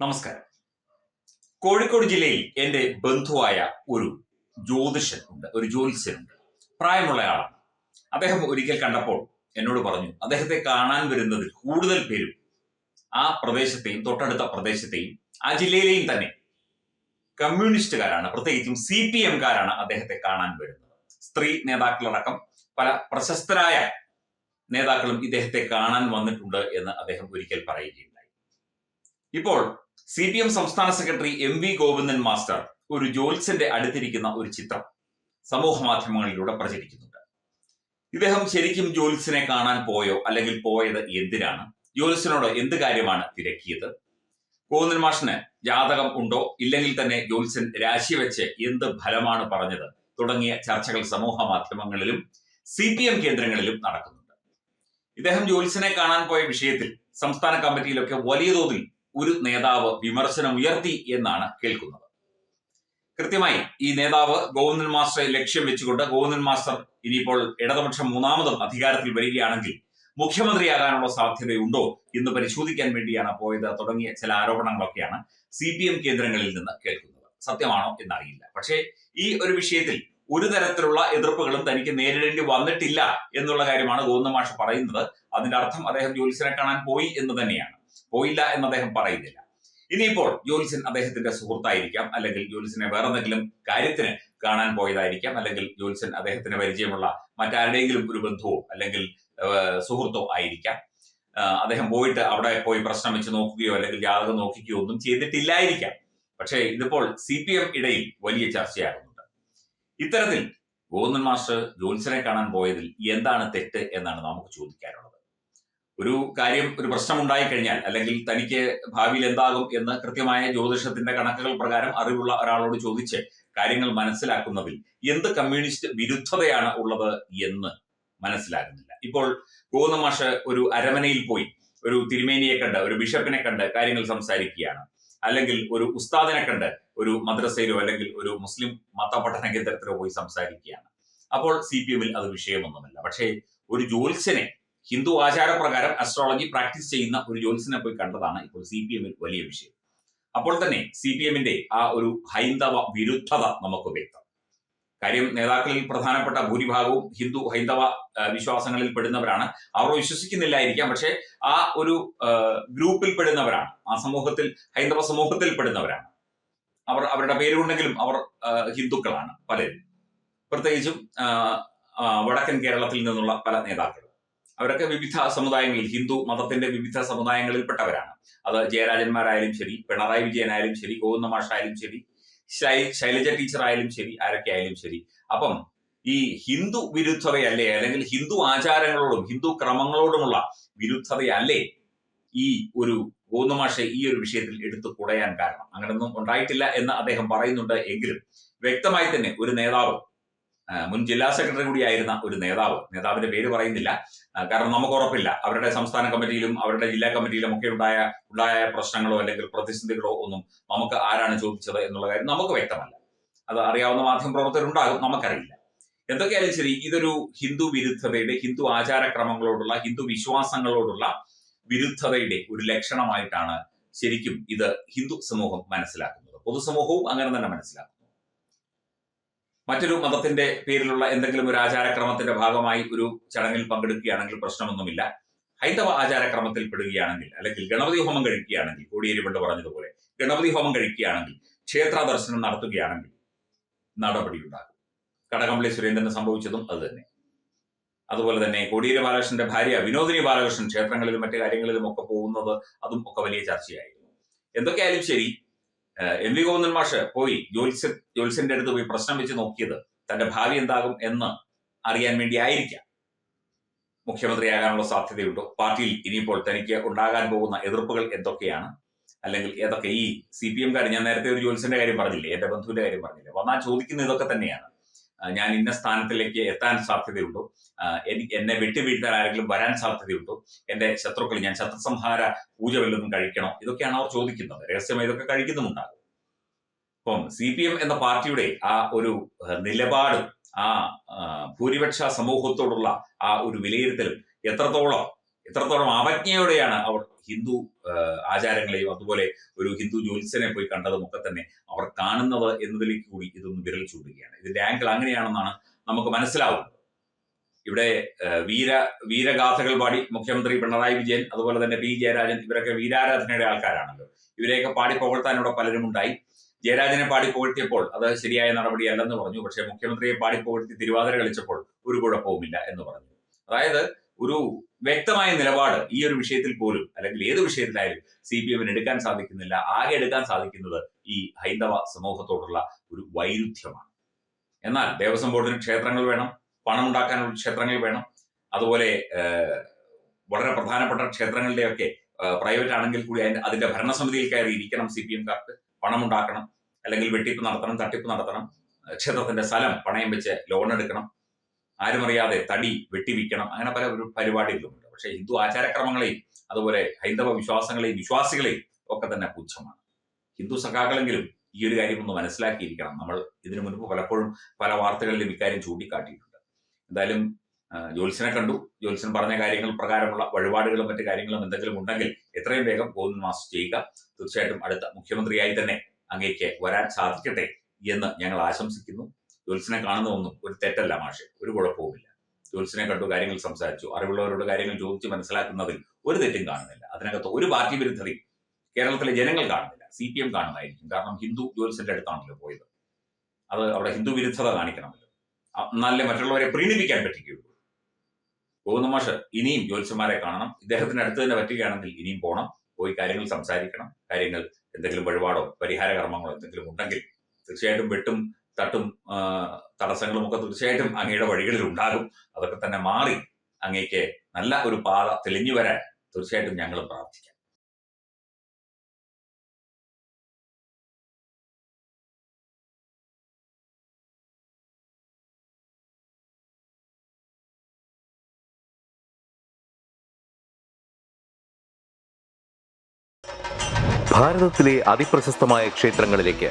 നമസ്കാരം. കോഴിക്കോട് ജില്ലയിൽ എന്റെ ബന്ധുവായ ഒരു ജ്യോതിഷൻ ഉണ്ട് ഒരു ജ്യോത്സ്യനുണ്ട് പ്രായമുള്ള ആളാണ്. അദ്ദേഹം ഒരിക്കൽ കണ്ടപ്പോൾ എന്നോട് പറഞ്ഞു അദ്ദേഹത്തെ കാണാൻ വരുന്നതിൽ കൂടുതൽ പേരും ആ പ്രദേശത്തെയും തൊട്ടടുത്ത പ്രദേശത്തെയും ആ ജില്ലയിലെയും തന്നെ കമ്മ്യൂണിസ്റ്റുകാരാണ്. പ്രത്യേകിച്ചും സി പി എംകാരാണ് അദ്ദേഹത്തെ കാണാൻ വരുന്നത്. സ്ത്രീ നേതാക്കളടക്കം പല പ്രശസ്തരായ നേതാക്കളും ഇദ്ദേഹത്തെ കാണാൻ വന്നിട്ടുണ്ട് എന്ന് അദ്ദേഹം ഒരിക്കൽ പറയുകയുണ്ടായി. ഇപ്പോൾ സി പി എം സംസ്ഥാന secretary M V Govindan master ഒരു ജോത്സ്യന്റെ അടുത്തിരിക്കുന്ന ഒരു ചിത്രം സമൂഹ മാധ്യമങ്ങളിലൂടെ പ്രചരിക്കുന്നുണ്ട്. ഇദ്ദേഹം ശരിക്കും ജോത്സ്യനെ കാണാൻ പോയോ? അല്ലെങ്കിൽ പോയത് എന്തിനാണ്? ജോത്സ്യനോട് എന്ത് കാര്യമാണ് തിരക്കിയത്? ഗോവിന്ദൻ മാഷിന് ജാതകം ഉണ്ടോ? ഇല്ലെങ്കിൽ തന്നെ ജോത്സ്യൻ രാശിവെച്ച് എന്ത് ഫലമാണ് പറഞ്ഞത്? തുടങ്ങിയ ചർച്ചകൾ സമൂഹ മാധ്യമങ്ങളിലും സി പി എം കേന്ദ്രങ്ങളിലും നടക്കുന്നുണ്ട്. ഇദ്ദേഹം ജോത്സ്യനെ കാണാൻ പോയ വിഷയത്തിൽ സംസ്ഥാന കമ്മിറ്റിയിലൊക്കെ വലിയ തോതിൽ ഒരു നേതാവ് വിമർശനം ഉയർത്തി എന്നാണ് കേൾക്കുന്നത്. കൃത്യമായി ഈ നേതാവ് ഗോവിന്ദൻ മാസ്റ്ററെ ലക്ഷ്യം വെച്ചുകൊണ്ട് ഗോവിന്ദൻ മാസ്റ്റർ ഇനിയിപ്പോൾ ഇടതുപക്ഷം മൂന്നാമതും അധികാരത്തിൽ വരികയാണെങ്കിൽ മുഖ്യമന്ത്രിയാകാനുള്ള സാധ്യതയുണ്ടോ എന്ന് പരിശോധിക്കാൻ വേണ്ടിയാണ് പോയത് തുടങ്ങിയ ചില ആരോപണങ്ങളൊക്കെയാണ് സി കേന്ദ്രങ്ങളിൽ നിന്ന് കേൾക്കുന്നത്. സത്യമാണോ എന്നറിയില്ല. പക്ഷേ ഈ ഒരു വിഷയത്തിൽ ഒരു തരത്തിലുള്ള എതിർപ്പുകളും തനിക്ക് നേരിടേണ്ടി വന്നിട്ടില്ല എന്നുള്ള കാര്യമാണ് ഗോവിന്ദ മാഷ് പറയുന്നത്. അതിന്റെ അർത്ഥം അദ്ദേഹം ജ്യോത്സ്യനെ കാണാൻ പോയി എന്ന് തന്നെയാണ്. പോയില്ല എന്ന് അദ്ദേഹം പറയുന്നില്ല. ഇനിയിപ്പോൾ ജ്യോത്സ്യൻ അദ്ദേഹത്തിന്റെ സുഹൃത്തായിരിക്കാം. അല്ലെങ്കിൽ ജ്യോത്സ്യനെ വേറെ എന്തെങ്കിലും കാര്യത്തിന് കാണാൻ പോയതായിരിക്കാം. അല്ലെങ്കിൽ ജ്യോത്സ്യൻ അദ്ദേഹത്തിന് പരിചയമുള്ള മറ്റാരുടെയെങ്കിലും ഒരു ബന്ധുവോ അല്ലെങ്കിൽ സുഹൃത്തോ ആയിരിക്കാം. അദ്ദേഹം പോയിട്ട് അവിടെ പോയി പ്രശ്നം വെച്ച് നോക്കുകയോ അല്ലെങ്കിൽ ജാതകം നോക്കുകയോ ഒന്നും ചെയ്തിട്ടില്ലായിരിക്കാം. പക്ഷേ ഇതിപ്പോൾ സി പി എം ഇടയിൽ വലിയ ചർച്ചയാകുന്നുണ്ട് ഇത്തരത്തിൽ ഗോവിന്ദൻ മാസ്റ്റർ ജോൺസനെ കാണാൻ പോയതിൽ എന്താണ് തെറ്റ് എന്നാണ് നമുക്ക് ചോദിക്കാനുള്ളത്. ഒരു കാര്യം ഒരു പ്രശ്നം ഉണ്ടായി കഴിഞ്ഞാൽ അല്ലെങ്കിൽ തനിക്ക് ഭാവിയിൽ എന്താകും എന്ന് കൃത്യമായ ജ്യോതിഷത്തിന്റെ കണക്കുകൾ പ്രകാരം അറിവുള്ള ഒരാളോട് ചോദിച്ച് കാര്യങ്ങൾ മനസ്സിലാക്കുന്നതിൽ എന്ത് കമ്മ്യൂണിസ്റ്റ് വിരുദ്ധതയാണ് ഉള്ളത് എന്ന് മനസ്സിലാകുന്നില്ല. ഇപ്പോൾ ഗോവിന്ദ മാഷ് ഒരു അരമനയിൽ പോയി ഒരു തിരുമേനിയെ കണ്ട് ഒരു ബിഷപ്പിനെ കണ്ട് കാര്യങ്ങൾ സംസാരിക്കുകയാണ്. അല്ലെങ്കിൽ ഒരു ഉസ്താദിനെ കണ്ട് ഒരു മദ്രസയിലോ അല്ലെങ്കിൽ ഒരു മുസ്ലിം മതപഠന കേന്ദ്രത്തിലോ പോയി സംസാരിക്കുകയാണ്. അപ്പോൾ സി പി എമ്മിൽ അത് വിഷയമൊന്നുമല്ല. പക്ഷേ ഒരു ജ്യോത്സ്യനെ ഹിന്ദു ആചാരപ്രകാരം അസ്ട്രോളജി പ്രാക്ടീസ് ചെയ്യുന്ന ഒരു ജ്യോത്സ്യനെ പോയി കണ്ടതാണ് ഇപ്പോൾ സി പി എമ്മിൽ വലിയ വിഷയം. അപ്പോൾ തന്നെ സി പി എമ്മിന്റെ ആ ഒരു ഹൈന്ദവ വിരുദ്ധത നമുക്ക് വ്യക്തം. കാര്യം നേതാക്കളിൽ പ്രധാനപ്പെട്ട ഭൂരിഭാഗവും ഹിന്ദു ഹൈന്ദവ വിശ്വാസങ്ങളിൽ പെടുന്നവരാണ്. അവർ വിശ്വസിക്കുന്നില്ലായിരിക്കാം. പക്ഷേ ആ ഒരു ഗ്രൂപ്പിൽ പെടുന്നവരാണ്. ആ സമൂഹത്തിൽ ഹൈന്ദവ സമൂഹത്തിൽ പെടുന്നവരാണ്. അവർ അവരുടെ പേരുണ്ടെങ്കിലും അവർ ഹിന്ദുക്കളാണ് പലരും. പ്രത്യേകിച്ചും വടക്കൻ കേരളത്തിൽ നിന്നുള്ള പല നേതാക്കളും. അവരൊക്കെ വിവിധ സമുദായങ്ങളിൽ ഹിന്ദു മതത്തിന്റെ വിവിധ സമുദായങ്ങളിൽപ്പെട്ടവരാണ്. അത് ജയരാജന്മാരായാലും ശരി പിണറായി വിജയനായാലും ശരി ഗോവിന്ദ മാഷായാലും ശരി ശൈലജ ടീച്ചർ ആയാലും ശരി ആരൊക്കെ ആയാലും ശരി. അപ്പം ഈ ഹിന്ദു വിരുദ്ധതയല്ലേ അല്ലെങ്കിൽ ഹിന്ദു ആചാരങ്ങളോടും ഹിന്ദു ക്രമങ്ങളോടുമുള്ള വിരുദ്ധതയല്ലേ ഈ ഒരു ഗോന്നുമാഷെ ഈ ഒരു വിഷയത്തിൽ എടുത്തു കുടയാൻ കാരണം? അങ്ങനൊന്നും ഉണ്ടായിട്ടില്ല എന്ന് അദ്ദേഹം പറയുന്നുണ്ട് എങ്കിലും വ്യക്തമായി തന്നെ ഒരു നേതാവ് മുൻ ജില്ലാ സെക്രട്ടറി കൂടിയായിരുന്ന ഒരു നേതാവ്. നേതാവിന്റെ പേര് പറയുന്നില്ല. കാരണം നമുക്ക് ഉറപ്പില്ല. അവരുടെ സംസ്ഥാന കമ്മിറ്റിയിലും അവരുടെ ജില്ലാ കമ്മിറ്റിയിലും ഒക്കെ ഉണ്ടായ ഉണ്ടായ പ്രശ്നങ്ങളോ അല്ലെങ്കിൽ പ്രതിസന്ധികളോ ഒന്നും നമുക്ക് ആരാണ് ചോദിച്ചത് എന്നുള്ള കാര്യം നമുക്ക് വ്യക്തമല്ല. അത് അറിയാവുന്ന മാധ്യമ പ്രവർത്തകരുണ്ടാകും നമുക്കറിയില്ല. എന്തൊക്കെയായാലും ശരി ഇതൊരു ഹിന്ദു വിരുദ്ധതയുടെ ഹിന്ദു ആചാരക്രമങ്ങളോടുള്ള ഹിന്ദു വിശ്വാസങ്ങളോടുള്ള വിരുദ്ധതയുടെ ഒരു ലക്ഷണമായിട്ടാണ് ശരിക്കും ഇത് ഹിന്ദു സമൂഹം മനസ്സിലാക്കുന്നത്. പൊതുസമൂഹവും അങ്ങനെ തന്നെ മനസ്സിലാക്കുന്നു. മറ്റൊരു മതത്തിന്റെ പേരിലുള്ള എന്തെങ്കിലും ഒരു ആചാരക്രമത്തിന്റെ ഭാഗമായി ഒരു ചടങ്ങിൽ പങ്കെടുക്കുകയാണെങ്കിൽ പ്രശ്നമൊന്നുമില്ല. ഹൈന്ദവ ആചാരക്രമത്തിൽ പെടുകയാണെങ്കിൽ അല്ലെങ്കിൽ ഗണപതി ഹോമം കഴിക്കുകയാണെങ്കിൽ കോടിയേരി പണ്ട് പറഞ്ഞതുപോലെ ഗണപതി ഹോമം കഴിക്കുകയാണെങ്കിൽ ക്ഷേത്ര ദർശനം നടത്തുകയാണെങ്കിൽ നടപടിയുണ്ടാകും കടകംപള്ളി സുരേന്ദ്രന് സംഭവിച്ചതും അത് തന്നെ. അതുപോലെ തന്നെ കോടിയേരി ബാലകൃഷ്ണന്റെ ഭാര്യ വിനോദിനി ബാലകൃഷ്ണൻ ക്ഷേത്രങ്ങളിലും മറ്റു കാര്യങ്ങളിലും ഒക്കെ പോകുന്നത് അതും ഒക്കെ വലിയ ചർച്ചയായിരുന്നു. എന്തൊക്കെയായാലും ശരി എം വി ഗോവിന്ദൻ മാഷ് പോയി ജോത്സ്യ ജോത്സ്യന്റെ അടുത്ത് പോയി പ്രശ്നം വെച്ച് നോക്കിയത് തന്റെ ഭാവി എന്താകും എന്ന് അറിയാൻ വേണ്ടി ആയിരിക്കാം മുഖ്യമന്ത്രിയാകാനുള്ള സാധ്യതയുണ്ടോ? പാർട്ടിയിൽ ഇനിയിപ്പോൾ തനിക്ക് ഉണ്ടാകാൻ പോകുന്ന എതിർപ്പുകൾ എന്തൊക്കെയാണ്? അല്ലെങ്കിൽ ഏതൊക്കെ? ഈ സി പി എംകാർ ഞാൻ നേരത്തെ ഒരു ജ്യോത്സ്യന്റെ കാര്യം പറഞ്ഞില്ലേ? എന്റെ ബന്ധുവിന്റെ കാര്യം പറഞ്ഞില്ലേ? വന്നാൽ ചോദിക്കുന്ന ഇതൊക്കെ തന്നെയാണ്. ഞാൻ ഇന്ന സ്ഥാനത്തിലേക്ക് എത്താൻ സാധ്യതയുണ്ടോ? എനിക്ക് എന്നെ വിട്ടുവീഴ്ത്താൻ ആരെങ്കിലും വരാൻ സാധ്യതയുണ്ടോ? എന്റെ ശത്രുക്കൾ ഞാൻ ശത്രുസംഹാര പൂജ വല്ലതും കഴിക്കണോ? ഇതൊക്കെയാണ് അവർ ചോദിക്കുന്നത്. രഹസ്യമായി ഇതൊക്കെ കഴിക്കുന്നുമുണ്ടാകും. അപ്പം സി പി എം എന്ന പാർട്ടിയുടെ ആ ഒരു നിലപാട് ആ, ഭൂരിപക്ഷ സമൂഹത്തോടുള്ള ആ ഒരു വിലയിരുത്തലും എത്രത്തോളം എത്രത്തോളം അവജ്ഞയോടെയാണ് അവർ ഹിന്ദു ആചാരങ്ങളെയും അതുപോലെ ഒരു ഹിന്ദു ജ്യോത്സ്യനെ പോയി കണ്ടതും ഒക്കെ തന്നെ അവർ കാണുന്നത് എന്നതിലേക്ക് കൂടി ഇതൊന്ന് വിരൽ ചൂടുകയാണ്. ഇതിന്റെ ആംഗിൾ അങ്ങനെയാണെന്നാണ് നമുക്ക് മനസ്സിലാവുന്നത്. ഇവിടെ വീര വീരഗാഥകൾ പാടി മുഖ്യമന്ത്രി പിണറായി വിജയൻ അതുപോലെ തന്നെ പി ജയരാജൻ ഇവരൊക്കെ വീരാരാധനയുടെ ആൾക്കാരാണല്ലോ. ഇവരെയൊക്കെ പാടി പുകഴ്ത്താൻ ഇവിടെ പലരും ഉണ്ടായി. ജയരാജനെ പാടി പുകഴ്ത്തിയപ്പോൾ അത് ശരിയായ നടപടിയല്ലെന്ന് പറഞ്ഞു. പക്ഷേ മുഖ്യമന്ത്രിയെ പാടി പുകഴ്ത്തി തിരുവാതിര കളിച്ചപ്പോൾ ഒരു കുഴപ്പവുമില്ല എന്ന് പറഞ്ഞു. അതായത് ഒരു വ്യക്തമായ നിലപാട് ഈ ഒരു വിഷയത്തിൽ പോലും അല്ലെങ്കിൽ ഏത് വിഷയത്തിലായാലും സി പി എമ്മിന് എടുക്കാൻ സാധിക്കുന്നില്ല ആകെ എടുക്കാൻ സാധിക്കുന്നത് ഈ ഹൈന്ദവ സമൂഹത്തോടുള്ള ഒരു വൈരുദ്ധ്യമാണ്. എന്നാൽ ദേവസ്വം ബോർഡിന് ക്ഷേത്രങ്ങൾ വേണം പണം ഉണ്ടാക്കാനുള്ള ക്ഷേത്രങ്ങൾ വേണം അതുപോലെ വളരെ പ്രധാനപ്പെട്ട ക്ഷേത്രങ്ങളുടെയൊക്കെ പ്രൈവറ്റ് ആണെങ്കിൽ കൂടി അതിന്റെ ഭരണസമിതിയിൽ കയറി ഇരിക്കണം സി പി എംകാർക്ക് പണം ഉണ്ടാക്കണം അല്ലെങ്കിൽ വെട്ടിപ്പ് നടത്തണം തട്ടിപ്പ് നടത്തണം ക്ഷേത്രത്തിന്റെ സ്ഥലം പണയം വെച്ച് ലോൺ എടുക്കണം ആരും അറിയാതെ തടി വെട്ടിവിക്കണം. അങ്ങനെ പല ഒരു പരിപാടികളുമുണ്ട് പക്ഷേ ഹിന്ദു ആചാരക്രമങ്ങളെയും അതുപോലെ ഹൈന്ദവ വിശ്വാസങ്ങളെയും വിശ്വാസികളെയും ഒക്കെ തന്നെ പുച്ഛമാണ്. ഹിന്ദു സഖാക്കളെങ്കിലും ഈ ഒരു കാര്യം ഒന്ന് മനസ്സിലാക്കിയിരിക്കണം. നമ്മൾ ഇതിനു മുൻപ് പലപ്പോഴും പല വാർത്തകളിലും ഇക്കാര്യം ചൂണ്ടിക്കാട്ടിയിട്ടുണ്ട്. എന്തായാലും ആ, ജ്യോത്സ്യനെ കണ്ടു. ജ്യോത്സ്യൻ പറഞ്ഞ കാര്യങ്ങൾ പ്രകാരമുള്ള വഴിപാടുകളും മറ്റു കാര്യങ്ങളും എന്തെങ്കിലും ഉണ്ടെങ്കിൽ എത്രയും വേഗം ഗോവിന്ദ് മാസ് ചെയ്യുക. തീർച്ചയായിട്ടും അടുത്ത മുഖ്യമന്ത്രിയായി തന്നെ അങ്ങേക്ക് വരാൻ സാധിക്കട്ടെ എന്ന് ഞങ്ങൾ ആശംസിക്കുന്നു. ജ്യോത്സ്യനെ കാണുന്നതൊന്നും ഒരു തെറ്റല്ല മാഷെ. ഒരു കുഴപ്പവുമില്ല. ജോൽസിനെ കണ്ടു കാര്യങ്ങൾ സംസാരിച്ചു. അറിവുള്ളവരോട് കാര്യങ്ങൾ ചോദിച്ചു മനസ്സിലാക്കുന്നതിൽ ഒരു തെറ്റും കാണുന്നില്ല. അതിനകത്ത് ഒരു പാർട്ടി വിരുദ്ധതയും കേരളത്തിലെ ജനങ്ങൾ കാണുന്നില്ല. സി പി എം കാണുമായിരിക്കും കാരണം ഹിന്ദു ജോൽസിന്റെ അടുത്താണല്ലോ പോയത്. അത് അവിടെ ഹിന്ദു വിരുദ്ധത കാണിക്കണമല്ലോ. എന്നാലേ മറ്റുള്ളവരെ പ്രീണിപ്പിക്കാൻ പറ്റുകയുള്ളൂ പോകുന്ന മാഷ്. ഇനിയും ജോത്സ്യന്മാരെ കാണണം. ഇദ്ദേഹത്തിന് അടുത്ത് തന്നെ പറ്റുകയാണെങ്കിൽ ഇനിയും പോകണം പോയി കാര്യങ്ങൾ സംസാരിക്കണം. കാര്യങ്ങൾ എന്തെങ്കിലും വഴിപാടോ പരിഹാര കർമ്മങ്ങളോ എന്തെങ്കിലും ഉണ്ടെങ്കിൽ തീർച്ചയായിട്ടും വെട്ടും തട്ടും തടസ്സങ്ങളും ഒക്കെ തീർച്ചയായിട്ടും അങ്ങയുടെ വഴികളിൽ ഉണ്ടാകും അതൊക്കെ തന്നെ മാറി അങ്ങേക്ക് നല്ല ഒരു പാത തെളിഞ്ഞു വരാൻ തീർച്ചയായിട്ടും ഞങ്ങൾ പ്രാർത്ഥിക്കാം. ഭാരതത്തിലെ അതിപ്രശസ്തമായ ക്ഷേത്രങ്ങളിലേക്ക്